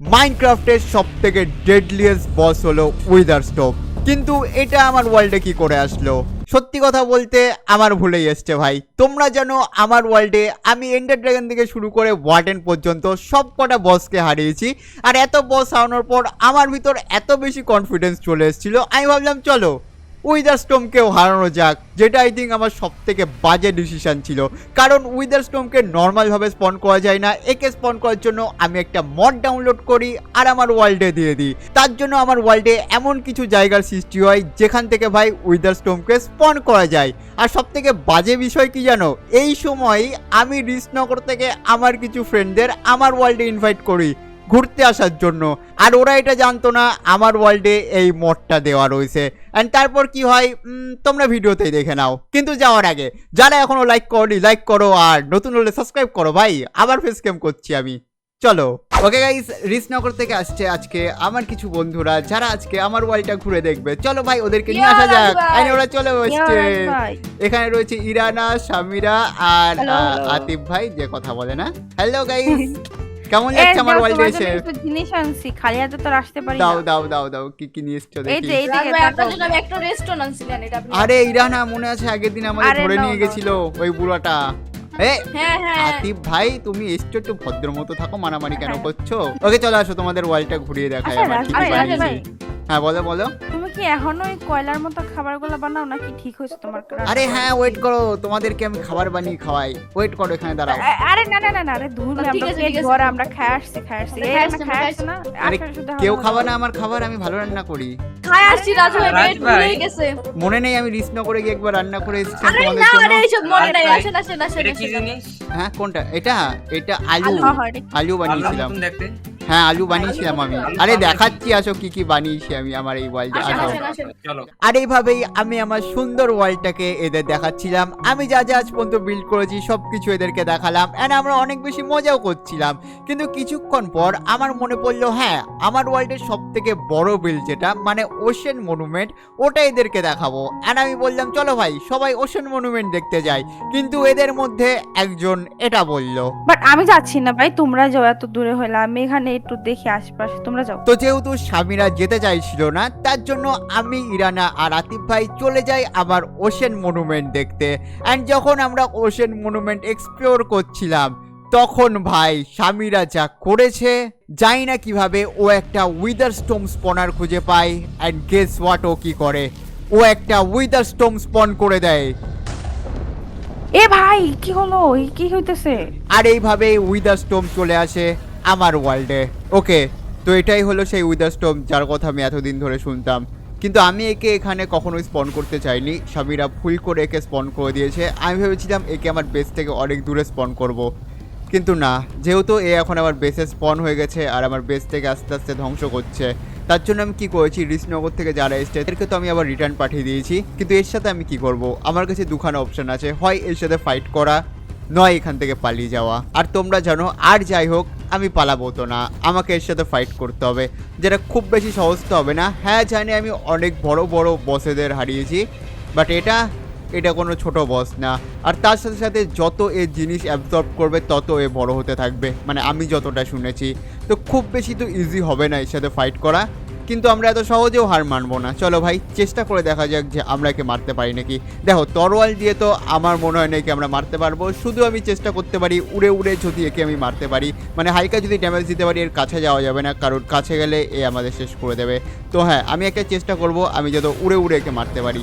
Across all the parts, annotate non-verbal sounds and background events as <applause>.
মাইনক্রাফটের সব থেকে ডেডলিয়েস্ট বস হলো উইদার স্টোভ কিন্তু এটা আমার ওয়ার্ল্ডে কি করে আসলো? সত্যি কথা বলতে আমার ভুলেই এসছে ভাই। তোমরা জানো আমার ওয়ার্ল্ডে আমি এন্ডার ড্রাগন থেকে শুরু করে ওয়ার্ডেন পর্যন্ত সব কটা বসকে হারিয়েছি। আর এত বস হারানোর পর আমার ভিতর এত বেশি কনফিডেন্স চলে এসেছিল। আমি ভাবলাম, চলো উইদার স্টোমকেও হারানো যাক, যেটা আই থিঙ্ক আমার সব থেকে বাজে ডিসিশন ছিল। কারণ উইদার স্টোমকে নর্মালভাবে স্পন করা যায় না, একে স্পন করার জন্য আমি একটা মড ডাউনলোড করি আর আমার ওয়ার্ল্ডে দিয়ে দিই। তার জন্য আমার ওয়ার্ল্ডে এমন কিছু জায়গার সৃষ্টি হয়, যেখান থেকে ভাই উইদার স্টোমকে স্পন করা যায়। আর সব থেকে বাজে বিষয় কি জানো? এই সময় আমি রিসনগর থেকে আমার কিছু ফ্রেন্ডদের আমার ওয়ার্ল্ডে ইনভাইট করি ঘুরতে আসার জন্য। আর ওরা এটা জানতো না, আমার ওয়ার্ল্ডে এই মডটা দেওয়া রয়েছে। অ্যান্ড তারপর কি হয়? তোমরা ভিডিওতেই দেখে নাও। কিন্তু যাওয়ার আগে যারা এখনও লাইক করনি লাইক করো আর নতুন হলে সাবস্ক্রাইব করো ভাই। আবার ফেস ক্যাম করছি আমি। চলো। ওকে গাইস রিসনগর থেকে আসছে আজকে আমার কিছু বন্ধুরা যারা আজকে আমার ওয়ার্ল্ডটা ঘুরে দেখবে। চলো ভাই ওদেরকে নিয়ে আসা যাক। আইনে ওরা চলে বসছে এখানে রয়েছে ইরানা সামিরা আর. আতিফ ভাই যে কথা বলে না। হ্যালো গাইস <laughs> কেমন লাগছে আমার ওয়ার্ল্ডে এসে? জিনিস আনছি খালি হাতে তো আসতে পারি দাও দাও দাও দাও কি কি নিয়ে এসেছ দেখি। এই যে আপনার জন্য আমি একটা রেস্টুরেন্ট আনছিলেন এটা আপনি আরে ইরানা মনে আছে আগের দিন আমাদের ধরে নিয়ে গেছিল ওই বুড়াটা? হ্যাঁ হ্যাঁ। আতিফ ভাই তুমি এসছো একটু ভদ্র মতো থাকো মারামারি কেন হ্যাঁ। করছ? ওকে চলে আসো তোমাদের ওয়ালটা ঘুরিয়ে দেখাই আচ্ছা, আমার হ্যাঁ বলো বলো। তুমি কি এখনও ওই কয়লার মতো খাবারগুলো বানাও নাকি ঠিক হয়েছে তোমার আরে হ্যাঁ ওয়েট করো তোমাদেরকে আমি খাবার বানিয়ে খাওয়াই। ওয়েট করো এখানে দাঁড়াও। আরে না না না না আরে ধুর আমরা পেট ভরা আমরা খাই আসছি খাই আসছি। এই আমরা আসছি, না। আরে কেউ হালকা খাবা না আমার খাবার আমি ভালো রান্না করি। খাই আসছি রাজু ভাই রাজ পেট ভরে গেছে। মনে নেই আমি রিসনগরে গিয়ে একবার রান্না করে এসেছিলাম আরে না আরে এইসব মনে নাই আসেন আসেন আসেন এটা কি আসেন। জিনিস? হ্যাঁ কোনটা? এটা এটা আলু। আলু। বানিয়েছিলাম। দেখতে? হ্যাঁ আলু বানিয়েছিলাম আমি। আরে দেখাচ্ছি আসো কি কি বানিয়েছি আমি আমার এই ওয়ালটা আসো আর এইভাবেই আমি আমার সুন্দর ওয়ালটাকে এদের দেখাচ্ছিলাম। আমি যা যা আজ পর্যন্ত বিল্ড করেছি সব কিছু এদেরকে দেখালাম। অ্যান্ড আমরা অনেক বেশি মজাও করছিলাম। কিন্তু কিছুক্ষণ পর আমার মনে পড়ল হ্যাঁ আমার ওয়ার্ল্ডের সব থেকে বড় বিল্ড যেটা মানে ওশেন মনুমেন্ট ওটা এদেরকে দেখাবো। অ্যান্ড আমি বললাম চলো ভাই সবাই ওশেন মনুমেন্ট দেখতে যাই। কিন্তু এদের মধ্যে একজন এটা বলল। বাট আমি যাচ্ছি না ভাই তোমরা যাও এত দূরে হইলে আমি এখানে একটু দেখি আশপাশে তোমরা যাও। তো যেহেতু স্বামীরা যেতে চাইছিল না তার জন্য আমি ইরানা আর আতিফ ভাই চলে যাই আবার ওশেন মনুমেন্ট দেখতে। অ্যান্ড যখন আমরা ওশেন মনুমেন্ট এক্সপ্লোর করছিলাম তখন ভাই স্বামীরা যা করেছে জানি না কীভাবে ও একটা উইদার স্টোম স্পনার খুঁজে পায়। অ্যান্ড গেস হোয়াট ও কি করে? ও একটা উইদার স্টোম স্পন করে দেয়। এ ভাই কি হলো? কি হইতেছে? আর এইভাবে উইদার স্টোম চলে আসে। আমার ওয়ার্ল্ডে ওকে তো এটাই হলো সেই উইদার স্টোম যার কথা আমি এতদিন ধরে শুনতাম। কিন্তু আমি একে এখানে কখনোই স্পন করতে চাইনি। স্বামীরা ভুল করে একে স্পন করে দিয়েছে। আমি ভেবেছিলাম একে আমার বেস থেকে অনেক দূরে স্পন করব। কিন্তু না, যেহেতু এ এখন আমার বেসে স্পন হয়ে গেছে আর আমার বেস থেকে আস্তে আস্তে ধ্বংস করছে, তার জন্য আমি কি করেছি? রিসনগর থেকে যারা এসছে, এদেরকে তো আমি আবার রিটার্ন পাঠিয়ে দিয়েছি। কিন্তু এর সাথে আমি কি করব? আমার কাছে দুখানা অপশন আছে। হয় এর সাথে ফাইট করা, নয় এখান থেকে পালিয়ে যাওয়া। আর তোমরা জানো, আর যাই হোক আমি পালাবো তো না। আমাকে এর সাথে ফাইট করতে হবে। যেটা খুব বেশি সহজ তো হবে না। হ্যাঁ জানি আমি অনেক বড় বড় বসেদের হারিয়েছি বাট এটা এটা কোনো ছোট বস না। আর তার সাথে সাথে যত এ জিনিস অ্যাবজর্ব করবে, তত এ বড় হতে থাকবে। মানে আমি যতটা শুনেছি। তো খুব বেশি তো ইজি হবে না এর সাথে ফাইট করা। কিন্তু আমরা এত সহজেও হার মানবো না। চলো ভাই, চেষ্টা করে দেখা যাক যে আমরা একে মারতে পারি নাকি। দেখো, তরোয়াল দিয়ে তো আমার মনে হয় নাকি আমরা মারতে পারব। শুধু আমি চেষ্টা করতে পারি, উড়ে উড়ে যদি একে আমি মারতে পারি। মানে হালকা যদি ড্যামেজ দিতে পারি, এর কাছে যাওয়া যাবে না, কারণ কাছে গেলে এ আমাদের শেষ করে দেবে। তো হ্যাঁ আমি একটা চেষ্টা করব, আমি যত উড়ে উড়ে একে মারতে পারি।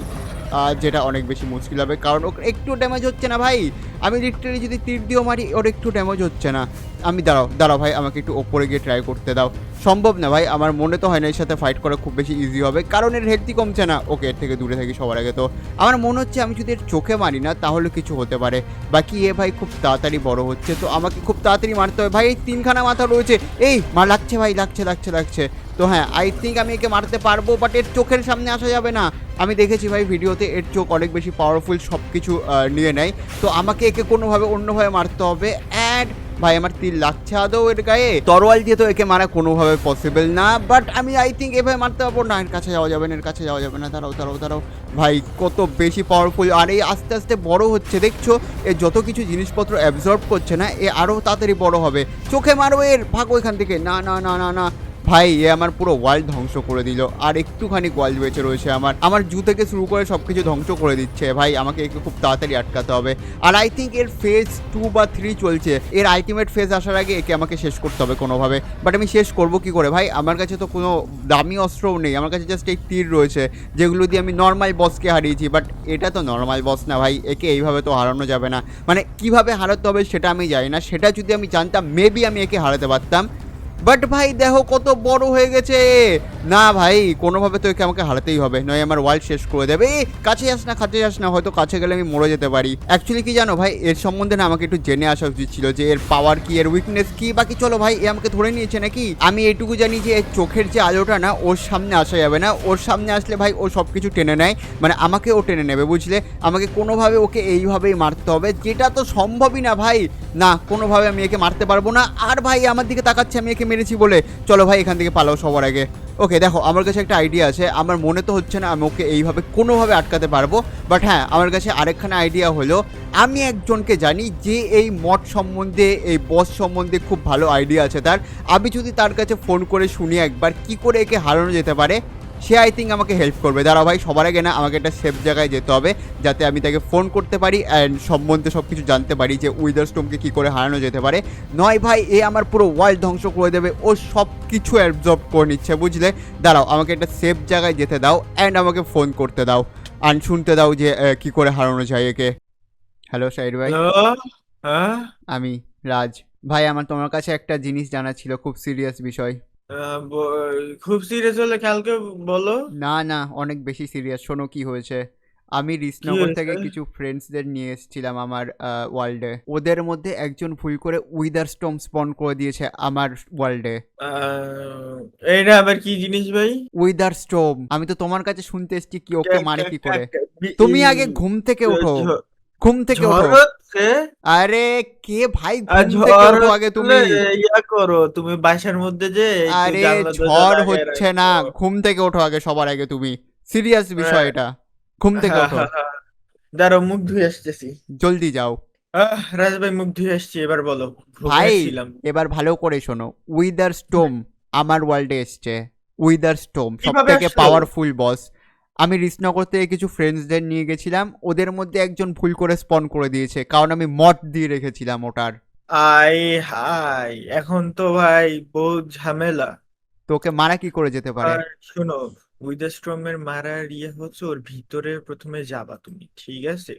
যেটা অনেক বেশি মুশকিল হবে। কারণ ওর একটু ড্যামেজ হচ্ছে না ভাই। আমি লিটারি যদি তীর দিয়েও মারি, ওর একটু ড্যামেজ হচ্ছে না। আমি দাঁড়াও দাঁড়াও ভাই, আমাকে একটু ওপরে গিয়ে ট্রাই করতে দাও। সম্ভব না ভাই, আমার মনে তো হয় না এর সাথে ফাইট করা খুব বেশি ইজি হবে। কারণ এর হেলথই কমছে না। ওকে, এর থেকে দূরে থাকি সবার আগে তো। আমার মনে হচ্ছে আমি যদি এর চোখে মারি না, তাহলে কিছু হতে পারে। বাকি এ ভাই খুব তাড়াতাড়ি বড় হচ্ছে, তো আমাকে খুব তাড়াতাড়ি মারতে হবে। ভাই, এই তিনখানা মাথা রয়েছে। এই, মা, লাগছে ভাই, লাগছে লাগছে লাগছে। তো হ্যাঁ আই থিঙ্ক আমি একে মারতে পারব বাট এর চোখের সামনে আসা যাবে না। আমি দেখেছি ভাই ভিডিওতে এর চোখ অনেক বেশি পাওয়ারফুল সব কিছু নিয়ে নেয়। তো আমাকে একে কোনোভাবে অন্যভাবে মারতে হবে। অ্যাড ভাই, আমার তীর লাগছে আদৌ এর গায়ে। তরোয়াল দিয়ে তো একে মারা কোনোভাবে পসিবল না বাট আমি আই থিঙ্ক এভাবে মারতে পারব না। এর কাছে যাওয়া যাবে না, এর কাছে যাওয়া যাবে না। দাঁড়াও দাঁড়াও দাঁড়াও। ভাই, কত বেশি পাওয়ারফুল আর এই আস্তে আস্তে বড় হচ্ছে, দেখছ? এ যত কিছু জিনিসপত্র অ্যাবজর্ব করছে না, এ আরও তাড়াতাড়ি বড় হবে। চোখে মারো এর, ভাগো এখান থেকে। না না না না না। ভাই, এ আমার পুরো ওয়ার্ল্ড ধ্বংস করে দিল। আর একটুখানি ওয়ার্ল্ড বেঁচে রয়েছে আমার। আমার জু থেকে শুরু করে সব কিছু ধ্বংস করে দিচ্ছে। ভাই, আমাকে একে খুব তাড়াতাড়ি আটকাতে হবে। আর আই থিঙ্ক এর ফেজ টু বা থ্রি চলছে। এর আলটিমেট ফেজ আসার আগে একে আমাকে শেষ করতে হবে কোনোভাবে। বাট আমি শেষ করব কি করে? ভাই, আমার কাছে তো কোনো দামি অস্ত্রও নেই। আমার কাছে জাস্ট এই তীর রয়েছে, যেগুলো দিয়ে আমি নর্মাল বসকে হারিয়েছি। বাট এটা তো নর্মাল বস না ভাই। একে এইভাবে তো হারানো যাবে না। মানে কীভাবে হারাতে হবে সেটা আমি জানি না। সেটা যদি আমি জানতাম মেবি আমি একে হারাতে পারতাম। বাট ভাই দেখো কত বড় হয়ে গেছে। না ভাই কোনোভাবে তো একে আমাকে হারাতেই হবে নয় আমার ওয়ার্ল্ড শেষ করে দেবে। এই, কাছে যাস না কাছে যাস না হয়তো কাছে গেলে আমি মরে যেতে পারি। অ্যাকচুয়ালি কি জানো ভাই এর সম্বন্ধে না আমাকে একটু জেনে আসা উচিত ছিল যে এর পাওয়ার কি এর উইকনেস কি। বাকি চলো ভাই এ আমাকে ধরে নিয়েছে নাকি? আমি এটুকু জানি যে এর চোখের যে আলোটা না ওর সামনে আসা যাবে না। ওর সামনে আসলে ভাই ও সব কিছু টেনে নেয়। মানে আমাকে ও টেনে নেবে বুঝলে? আমাকে কোনোভাবে ওকে এইভাবেই মারতে হবে যেটা তো সম্ভবই না ভাই। না কোনোভাবে আমি একে মারতে পারব না। আর ভাই আমার দিকে তাকাচ্ছে আমি একে মেরেছি বলে, চলো ভাই, এখান থেকে পালাও সবার আগে। ওকে দেখো, আমার কাছে একটা আইডিয়া আছে। আমার মনে তো হচ্ছে না আমি ওকে এইভাবে কোনোভাবে আটকাতে পারব। বাট হ্যাঁ আমার কাছে আরেকখানা আইডিয়া হলো, আমি একজনকে জানি যে এই মঠ সম্বন্ধে, এই বস সম্বন্ধে খুব ভালো আইডিয়া আছে তার। আমি যদি তার কাছে ফোন করে শুনি একবার, কি করে একে হারানো যেতে পারে? সে আই থিঙ্ক আমাকে হেল্প করবে। দাঁড়াও ভাই সবার আগে না আমাকে একটা সেফ জায়গায় যেতে হবে যাতে আমি তাকে ফোন করতে পারি অ্যান্ড সম্বন্ধে সব কিছু জানতে পারি যে উইদার স্টোমকে কী করে হারানো যেতে পারে। নয় ভাই এ আমার পুরো ওয়ার্ল্ড ধ্বংস করে দেবে। ও সব কিছু অ্যাবজর্ব করে নিচ্ছে বুঝলে? দাঁড়াও আমাকে একটা সেফ জায়গায় যেতে দাও অ্যান্ড আমাকে ফোন করতে দাও। আর শুনতে দাও যে কি করে হারানো যায় একে। হ্যালো সাইড ভাই? হ্যাঁ? আমি রাজ। ভাই আমার তোমার কাছে একটা জিনিস জানা ছিল খুব সিরিয়াস বিষয়। আহ, ব- খুব সিরিয়াস হলে কালকে বলো। না না অনেক বেশি সিরিয়াস শোনো কি হয়েছে। আমি রিসনগর থেকে হয়েছে? কিছু ফ্রেন্ডসদের নিয়ে এসেছিলাম আমার ওয়ার্ল্ডে ওদের মধ্যে একজন ভুল করে উইদার স্টোম স্পন করে দিয়েছে আমার ওয়ার্ল্ডে আহ, এইটা আবার কি জিনিস ভাই? উইদার স্টোম আমি তো তোমার কাছে শুনতে এসেছি কি ওকে মারে কি করে। বি- তুমি আগে ঘুম থেকে ওঠো। ঝ- ঘুম থেকে ঝড়? ওঠো। হচ্ছে আরে কে ভাই ঝড় আগে তুমি। ইয়া করো তুমি বাসার মধ্যে যে আরে ঝড় হচ্ছে না ঘুম থেকে ওঠো আগে সবার আগে তুমি। সিরিয়াস বিষয় হ্যাঁ। এটা ঘুম থেকে ওঠো। দাঁড়াও মুখ ধুয়ে আসতেছি। জলদি যাও। রাজ ভাই মুখ ধুয়ে আসছি এবার বলো। ভাই এবার ভালো করে শোনো। উইদার স্টোম আমার ওয়ার্ল্ডে এসছে। উইদার স্টোম সব থেকে পাওয়ারফুল বস আমি রিসনগর থেকে কিছু ফ্রেন্ডসদের নিয়ে গেছিলাম ওদের মধ্যে একজন ভুল করে স্পন করে দিয়েছে কারণ আমি মট দিয়ে রেখেছিলাম ওটার। আই হাই এখন তো ভাই বহুত ঝামেলা। তোকে মারা কি করে যেতে পারে? আর শোনো উইদারস্টর্মের মারার ইয়ে হচ্ছে ওর ভিতরে প্রথমে যাবা তুমি ঠিক আছে?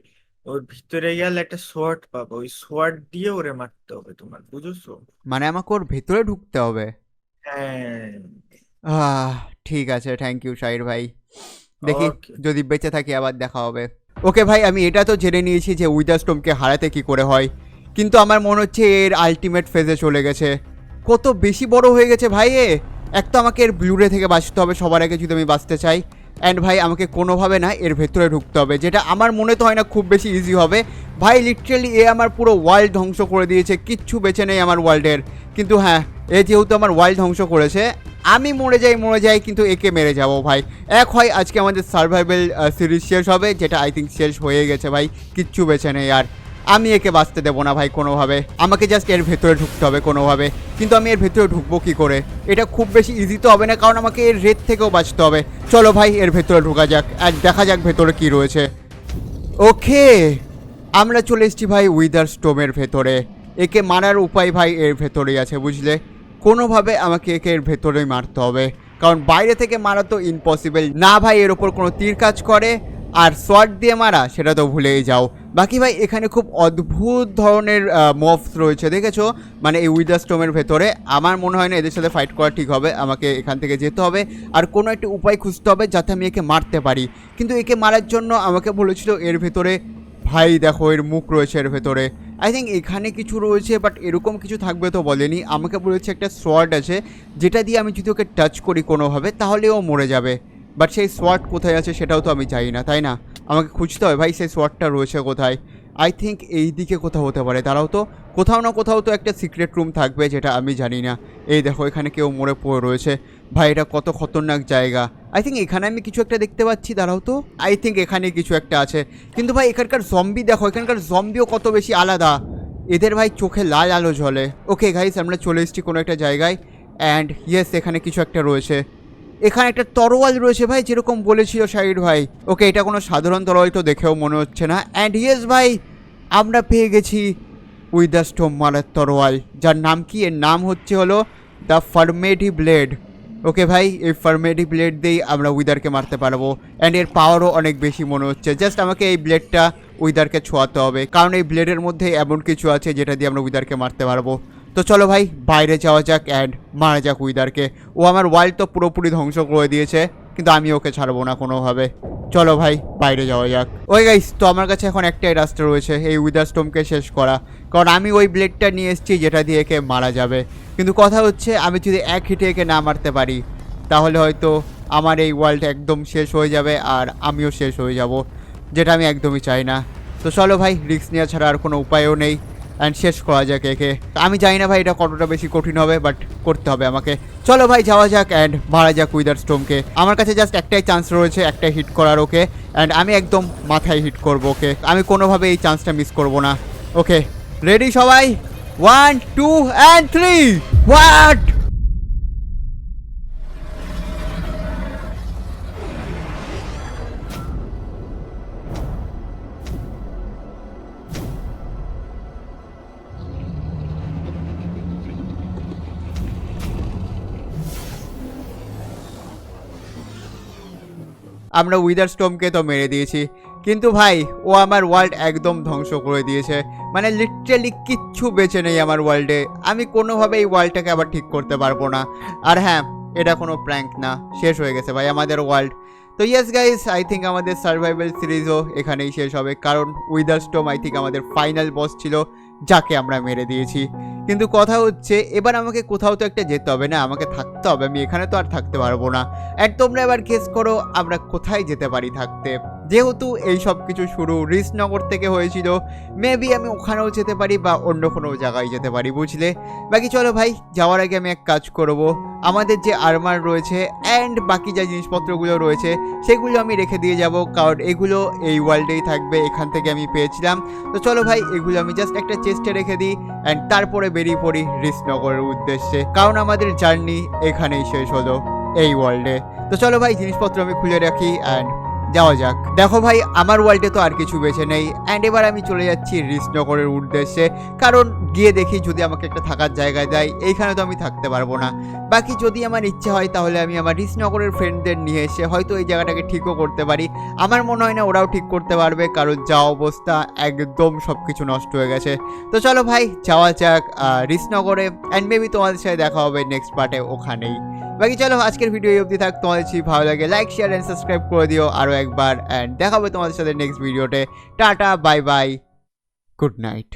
ওর ভিতরে গেলে একটা সোয়ার্ড পাবো ওই সোয়ার্ড দিয়ে ওরে মারতে হবে তোমার বুঝেছ? মানে আমাকে ওর ভেতরে ঢুকতে হবে? হ্যাঁ। আহ ঠিক আছে থ্যাংক ইউ শাহির ভাই। দেখি যদি বেঁচে থাকি আবার দেখা হবে। ওকে ভাই আমি এটা তো জেনে নিয়েছি যে উইদার স্টোমকে হারাতে কি করে হয়। কিন্তু আমার মনে হচ্ছে এর আলটিমেট ফেজে চলে গেছে। কত বেশি বড় হয়ে গেছে ভাই এ। এক তো আমাকে এর ব্লুরে থেকে বাঁচতে হবে সবার আগে যদি আমি বাঁচতে চাই। অ্যান্ড ভাই আমাকে কোনোভাবে না এর ভেতরে ঢুকতে হবে যেটা আমার মনে তো হয় না খুব বেশি ইজি হবে। ভাই লিটারেলি এ আমার পুরো ওয়ার্ল্ড ধ্বংস করে দিয়েছে, কিচ্ছু বেছে নেই আমার ওয়ার্ল্ডের কিন্তু হ্যাঁ এ যেহেতু আমার ওয়ার্ল্ড ধ্বংস করেছে, আমি মরে যাই মরে যাই, কিন্তু একে মেরে যাব ভাই। এক হয় আজকে আমাদের সার্ভাইভাল সিরিজ শেষ হবে, যেটা আই থিঙ্ক শেষ হয়ে গেছে ভাই, কিচ্ছু বেছে নেই আর। আমি একে বাঁচতে দেবো না ভাই কোনোভাবে। আমাকে জাস্ট এর ভেতরে ঢুকতে হবে কোনোভাবে। কিন্তু আমি এর ভেতরে ঢুকবো কি করে? এটা খুব বেশি ইজি তো হবে না, কারণ আমাকে এর রেত থেকেও বাঁচতে হবে। চলো ভাই, এর ভেতরে ঢোকা যাক। আর দেখা যাক ভেতরে কি রয়েছে। ওকে আমরা চলে এসেছি ভাই উইদার স্টোমের ভেতরে। একে মারার উপায় ভাই এর ভেতরেই আছে, বুঝলে? কোনোভাবে আমাকে একে এর ভেতরেই মারতে হবে। কারণ বাইরে থেকে মারা তো ইম্পসিবল না ভাই, এর ওপর কোনো তীর কাজ করে, আর শর্ট দিয়ে মারা, সেটা তো ভুলেই যাও। বাকি ভাই, এখানে খুব অদ্ভুত ধরনের মফস রয়েছে, দেখেছ? মানে এই উইদার স্টোমের ভেতরে, আমার মনে হয় না এদের সাথে ফাইট করা ঠিক হবে, আমাকে এখান থেকে যেতে হবে। আর কোনো একটা উপায় খুঁজতে হবে, যাতে আমি একে মারতে পারি। কিন্তু একে মারার জন্য আমাকে বলেছিল, এর ভেতরে ভাই, দেখো, এর মুখ রয়েছে এর ভেতরে। আই থিঙ্ক এখানে কিছু রয়েছে বাট এরকম কিছু থাকবে তো বলেনি। আমাকে বলেছে একটা সোয়ার্ড আছে, যেটা দিয়ে আমি যদি ওকে টাচ করি কোনোভাবে, তাহলে ও মরে যাবে। বাট সেই সোয়ার্ড কোথায় আছে সেটাও তো আমি জানি না, তাই না? আমাকে খুঁজতে হবে, ভাই, সেই সোয়ার্ডটা রয়েছে কোথায়? আই থিঙ্ক এই দিকে কোথাও হতে পারে তারাও তো। কোথাও না কোথাও তো একটা সিক্রেট রুম থাকবে, যেটা আমি জানি না। এই দেখো, এখানে কেউ মরে পড়ে রয়েছে। ভাই, এটা কত খতরনাক জায়গা। আই থিঙ্ক এখানে আমি কিছু একটা দেখতে পাচ্ছি, দাঁড়াও তো। আই থিঙ্ক এখানে কিছু একটা আছে। কিন্তু ভাই, এখানকার জম্বি দেখো, এখানকার জম্বিও কত বেশি আলাদা। এদের ভাই চোখে লাল আলো জ্বলে। ওকে গাইস আমরা চলে এসেছি কোনো একটা জায়গায়। অ্যান্ড ইয়েস এখানে কিছু একটা রয়েছে। এখানে একটা তরোয়াল রয়েছে ভাই, যেরকম বলেছিল শাহির ভাই। ওকে এটা কোনো সাধারণ তরোয়াল তো দেখেও মনে হচ্ছে না। অ্যান্ড ইয়েস ভাই, আমরা পেয়ে গেছি উইথ দ্য স্টোম মারার তরোয়াল। যার নাম কি? এর নাম হচ্ছে হলো দ্য ফার্মেডি ব্লেড ওকে ভাই, এই ফার্মেডি ব্লেড দিয়েই আমরা উইদারকে মারতে পারব। অ্যান্ড এর পাওয়ারও অনেক বেশি মনে হচ্ছে। জাস্ট আমাকে এই ব্লেডটা উইদারকে ছোঁয়াতে হবে। কারণ এই ব্লেডের মধ্যে এমন কিছু আছে যেটা দিয়ে আমরা উইদারকে মারতে পারব। তো চলো ভাই, বাইরে যাওয়া যাক অ্যান্ড মারা যাক উইদারকে। ও আমার ওয়ার্ল্ড তো পুরোপুরি ধ্বংস করে দিয়েছে, কিন্তু আমি ওকে ছাড়বো না কোনোভাবে। চলো ভাই, বাইরে যাওয়া যাক। ওই গাইস তো আমার কাছে এখন একটাই রাস্তা রয়েছে, এই উইদার স্টোমকে শেষ করা। কারণ আমি ওই ব্লেডটা নিয়ে এসেছি, যেটা দিয়ে একে মারা যাবে। কিন্তু কথা হচ্ছে, আমি যদি এক হিটে একে না মারতে পারি, তাহলে হয়তো আমার এই ওয়ার্ল্ড একদম শেষ হয়ে যাবে আর আমিও শেষ হয়ে যাব, যেটা আমি একদমই চাই না। তো চলো ভাই রিস্ক নেওয়া ছাড়া আর কোনো উপায়ও নেই অ্যান্ড শেষ করা যাক একে। আমি জানি না ভাই এটা কতটা বেশি কঠিন হবে বাট করতে হবে আমাকে। চলো ভাই, যাওয়া যাক অ্যান্ড মারা যাক উইদার স্টোমকে আমার কাছে জাস্ট একটাই চান্স রয়েছে একটাই হিট করার ওকে অ্যান্ড আমি একদম মাথায় হিট করব ওকে। আমি কোনোভাবে এই চান্সটা মিস করব না। ওকে রেডি সবাই? One two and three what আমরা উইদার স্টোমকে তো মেরে দিয়েছি কিন্তু ভাই, ও আমার ওয়ার্ল্ড একদম ধ্বংস করে দিয়েছে। মানে লিটারালি কিচ্ছু বেঁচে নেই আমার ওয়ার্ল্ডে আমি কোনোভাবে এই ওয়ার্ল্ডটাকে আবার ঠিক করতে পারব না। আর হ্যাঁ এটা কোনো প্র্যাঙ্ক না। শেষ হয়ে গেছে ভাই আমাদের ওয়ার্ল্ড তো ইয়েস গাইস আই থিঙ্ক আমাদের সার্ভাইভাল সিরিজও এখানেই শেষ হবে। কারণ উইদার স্টোম আই থিঙ্ক আমাদের ফাইনাল বস ছিল, যাকে আমরা মেরে দিয়েছি। কিন্তু কথা হচ্ছে, এবার আমাকে কোথাও তো একটা যেতে হবে না, আমাকে থাকতে হবে। আমি এখানে তো আর থাকতে পারব না। অ্যান্ড তোমরা এবার গেস করো, আমরা কোথায় যেতে পারি থাকতে? যেহেতু এই সব কিছু শুরু রিসনগর থেকে হয়েছিল মেবি আমি ওখানেও যেতে পারি বা অন্য কোনো জায়গায় যেতে পারি, বুঝলে? বাকি চলো ভাই, যাওয়ার আগে আমি এক কাজ করব। আমাদের যে আর্মার রয়েছে অ্যান্ড বাকি যা জিনিসপত্রগুলো রয়েছে, সেগুলো আমি রেখে দিয়ে যাব, কারণ এগুলো এই ওয়ার্ল্ডেই থাকবে, এখান থেকে আমি পেয়েছিলাম। তো চলো ভাই, এগুলো আমি জাস্ট একটা চেস্টে রেখে দিই অ্যান্ড তারপরে বেরিয়ে পড়ি রিসনগরের উদ্দেশ্যে, কারণ আমাদের জার্নি এখানেই শেষ হলো এই ওয়ার্ল্ডে তো চলো ভাই, জিনিসপত্র আমি খুলে রাখি অ্যান্ড যাওয়া যাক। দেখো ভাই, আমার ওয়ার্ল্ডে তো আর কিছু বেছে নেই। অ্যান্ড এবার আমি চলে যাচ্ছি রিসনগরের উদ্দেশ্যে। কারণ গিয়ে দেখি যদি আমাকে একটা থাকার জায়গায় দেয়, এইখানে তো আমি থাকতে পারব না। বাকি যদি আমার ইচ্ছে হয়, তাহলে আমি আমার রিসনগরের ফ্রেন্ডদের নিয়ে এসে হয়তো এই জায়গাটাকে ঠিকও করতে পারি। আমার মনে হয় না ওরাও ঠিক করতে পারবে, কারণ যা অবস্থা, একদম সব কিছু নষ্ট হয়ে গেছে। তো চলো ভাই, যাওয়া যাক রিসনগরে অ্যান্ড মেবি তোমাদের সাথে দেখা হবে নেক্সট পার্টে ওখানেই। বাকি চলো, আজকের ভিডিও এই অবধি থাক। তোমাদের যদি ভালো লাগে লাইক শেয়ার অ্যান্ড সাবস্ক্রাইব করে দিও আরও একবার। অ্যান্ড দেখাবো তোমাদের সাথে নেক্সট ভিডিওতে tata bye bye good night